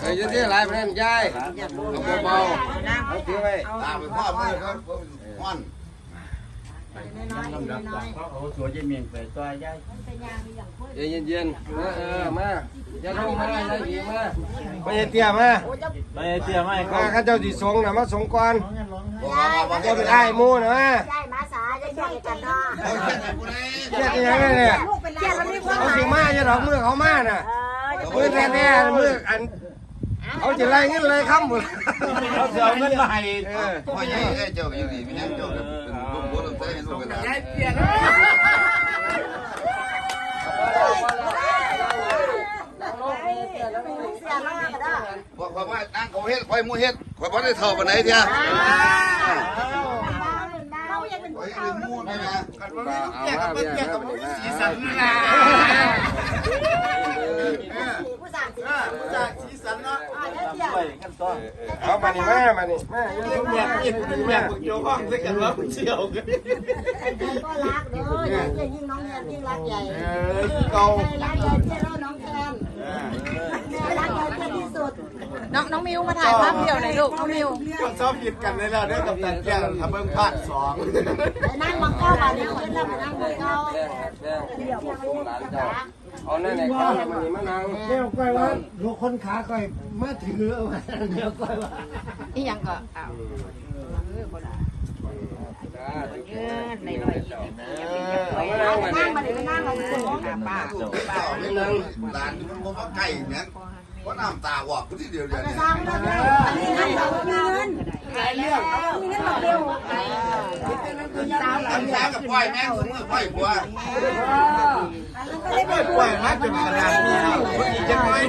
เอ้ยยืนที่ไรไปเล่นยายเอาเบาๆเอาถือไว้ตามไปพ่อมือครับห้อนโอ้ตัวเย็นเมียงไปตัวใหญ่เย็นเย็นมาเออมาอย่าลงมาอย่าหนีมาไปเตี้ยมาไปเตี้ยม่มาข้าเจ้าสิสงนะมาสงก่อนกว่าบอกว่าจะเป็นไอ้หมูนะมาได้มาสาจะช่วยกันเนาะเอาแค่ไหนกูได้เจ็ดยังไงเนี่ยเป็นเจ้าแล้วนี่พ่อเขาสิมาจะดอกมือเขามาน่ะ มือแน่ๆมืออันเขาจะไล่เงินเลยคำหมดเขาจะเอาเงินมาให้เออพ่อใหญ่เอ้ยเจ้าอย่างนี้ไม่ยังเจ้าเป็นลูกบัวลำไส้ให้ลูกกันนะพอพอมานั่งเขาเฮ็ดคอยมูเฮ็ดคอยพอได้เท่าปานไหนเถ อะเรายังเป็นคอยลืมมูได้ไหมเอามาเบี้ยมาไปเลยมาผู้สั่งสิจากสีสันเนาะอ่าแล้วเจ้าไปขั้นตอนเอามานี่มามานี่มาอย่าลงมาแม่โยห้องด้วยกันว่าเชี่ยวกันก็รักเด้อยิ่งยิ่งน้องแทนยิ่งรักใหญ่เก่า รักใหญ่เจ้าน้องแทนรักใหญ่เจ้าที่สุด น้องน้องมิวมาถ่ายภาพเดี่ยวหน่อยลูกน้องมิวคนชอบผิดกันเลยแล้วเนี่ยกับแต่แก้งทำเบิ่งภาคสองไปนั่งมังเก้าบาทนี้ขึ้นแล้วไปนั่งมังเก้าแดงแดงเดี๋ยวผมส่งหลานเจ้าเอาแน่ๆข้าวมานี่มานั่งเดี๋ยวก้อยว่าลูกคนขาก้อยมาถือเอาไว้เดี๋ยวก้อยว่าอีหยังก็อ้าวในรอยเอามานั่งมานั่นี่งมาเลยไปนั่งมาเลยป้าถูกเจ้าไม่นั่งหลานมันบ่มาใกล้เนี่ย เพราะน้ำตาหวอกกูที่เดียวเดียวเนี่ยสร้างมาเลยอันนี้นั่งเรามีเงินมีเงินมาเร็วทำช้ากับปล่อยแม่งสมมติปล่อยบัวไม่ปล่อยมาจนขนาดนี้แล้วคนอีกจะน้อย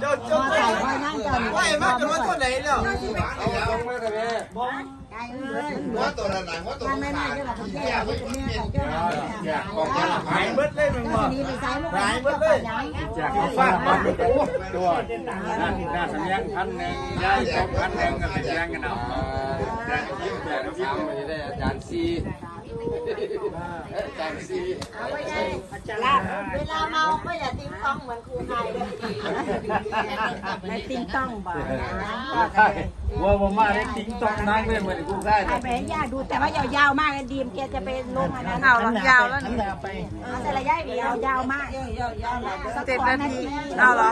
เจ้าเจ้าปล่อยมาจนว่าเท่าไหร่แล้ว เอาลงมาทำไมหัวตัวนั้นหัวตัวนั้นขาดแย่ไม่เปลี่ยนบอกกันหายเบิดเลยมึงบอกนี่ไปใส่ลูก หายเบิดเลยจากเขาฟาดมาโอ้ตัวนั่นน่าสัญญาพันหนึ่งย้ายสองพันหนึ่งกันเป็นยังกันเอาแดงยิ้มแดงยิ้มไม่ได้อาจารย์ซีอาจารย์ซีเวลาเมาก็อย่าติ้งต้องเหมือนครูไทยเลยไม่ติ้งต้องบ่ว่าผมมาได้ทิ้งต้องนั่งเลยเหมือนกูได้ไอ้แม่ยากดูแต่ว่ายาวๆมากดีมแกจะไปลงอันนั้นเอาเหรอยาวแล้วนี่แต่ระยะยาวยาวมากเจ็ดนาทีเอาเหรอ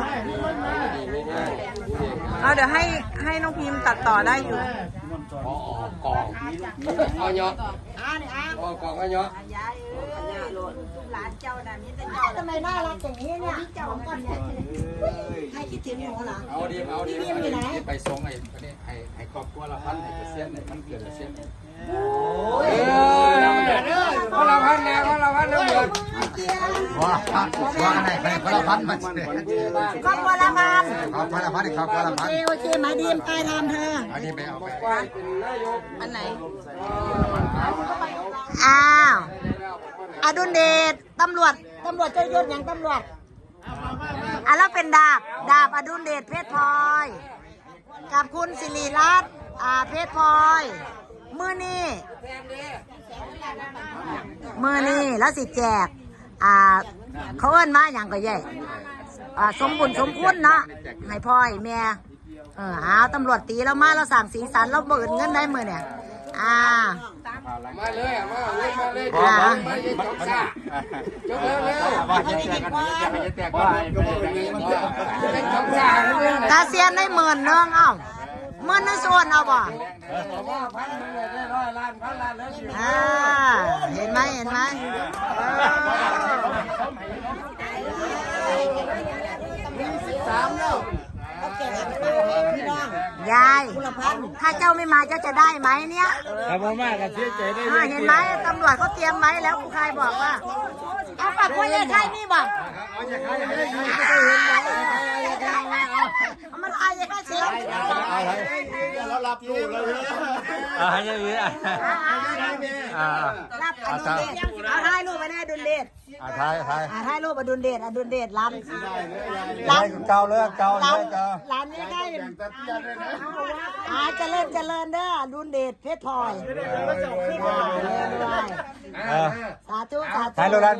เอาเดี๋ยวให้ให้น้องพิมพ์ตัดต่อได้อยู่ กองเอาเนาะอ่านี่อะเอกองเอาเนาะยายหลานเจ้าน่ะนี่แต่เจ้าทำไมน่ารักอย่างนี้เนี่ยเจ้าก่อนเนี่ยให้คิดถึงหนูเหรอเอาดีเอาดีไปส่งไอ้นี่ไอ้ไอ้ครอบครัวละพันไอ้เปอร์เซ็นต์ไอ้มันเกิดเปอร์เซ็นต์เออ คนละพันนะคนละพันนะหมดว่าว่าอะไรไปคนละพันมาครอบครัวละพันเอาคนละพันอีกครับคนละโอพันเคโอเคหมดีมไปทำเธออันนี้ไปเอาไปอันไหนอ้าวอดุลเดชตำรวจตำรวจเจ้ยศอย่างตำรวจอะแล้วเป็นดาบ ดาบอดุลเดชเพชรพลอย กับคุณสิริรัตน์อ่าเพชรพลอย มือนี่ มือนี่แล้วสิแจก อ่า เขาเอิ้นมาอย่างก็แย่อ่าสมบุญสมคุณเนาะให้พ่อยแม่เออเอาตำรวจตีเรามาเราสั่งสีสันเราเบิดเงินได้มือเนี่ยอ่ามาเลยมาเลยมาเลยอ่ามาเลยจบซะจบเร็วเร็วว่าจะแตกาเลยจบซะเรื่องตาเซียนได้หมื่นเนึงเอ้า มื่นนึงส่วนเอาบ่เลยได้ร้อยล้านพันล้านแล้วสิอ่าเห็นไหมเห็นไหมยายถ้าเจ้าไม่มาเจ้าจะได้ไหมเนี่ยถ้าผมมากันเสียใจได้เห็นไหมตำรวจเขาเตรียมไว้แล้วครูใครบอกว่าเอาฝากคุยยายใครนี่บอกเอา มันอายยายใครเสียเรารับลูกเลยอ่าให้ยังไงอ่ารับอดุลเดชอาถ่ายรูปไปแน่อดุลเดชอ่าทายทายอาถ่ายรูปอดุลเดชอดุลเดชร้านร้านเก่าเลยเก่าเลยเก่าร้านนี้ได้อาเจริญเจริญเด้ออดุลเดชเพชรพลอยสาธุสาธุถ่ายรูปร้าน